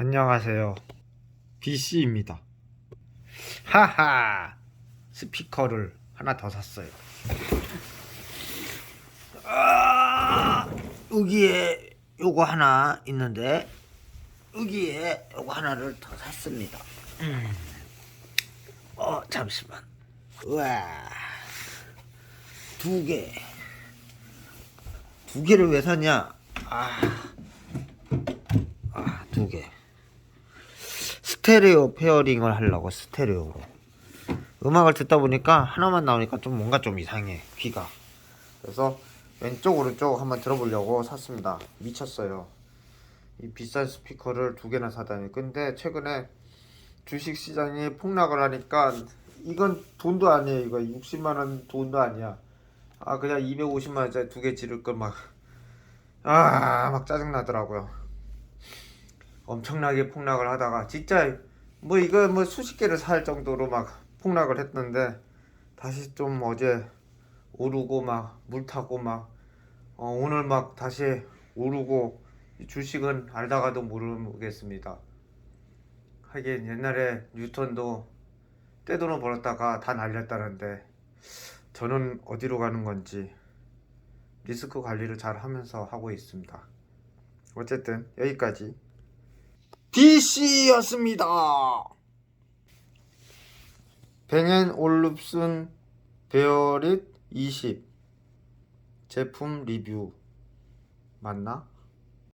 안녕하세요. BC입니다. 하하! 스피커를 하나 더 샀어요. 아, 여기에 요거 하나 있는데 여기에 요거 하나를 더 샀습니다. 음. 어, 잠시만. 우와. 두 개. 두 개를 왜 샀냐? 아. 아, 두 개. 스테레오 페어링을 하려고 스테레오로. 음악을 듣다 보니까 하나만 나오니까 좀 뭔가 좀 이상해 귀가. 그래서 왼쪽 오른쪽 한번 들어보려고 샀습니다. 미쳤어요. 이 비싼 스피커를 두 개나 사다니. 근데 최근에 주식 시장이 폭락을 하니까 이건 돈도 아니에요. 이거 60만 원 돈도 아니야. 아 그냥 250만 원짜리 두 개 지를 걸막아막 짜증 나더라고요. 엄청나게 폭락을 하다가 진짜 뭐 이거 뭐 수십 개를 살 정도로 막 폭락을 했는데 다시 좀 어제 오르고 막 물 타고 막 어, 오늘 막 다시 오르고 이 주식은 알다가도 모르겠습니다. 하긴 옛날에 뉴턴도 떼돈을 벌었다가 다 날렸다는데 저는 어디로 가는 건지 리스크 관리를 잘 하면서 하고 있습니다. 어쨌든 여기까지 DC였습니다. 뱅앤 올룹슨 베어릿 20 제품 리뷰 맞나?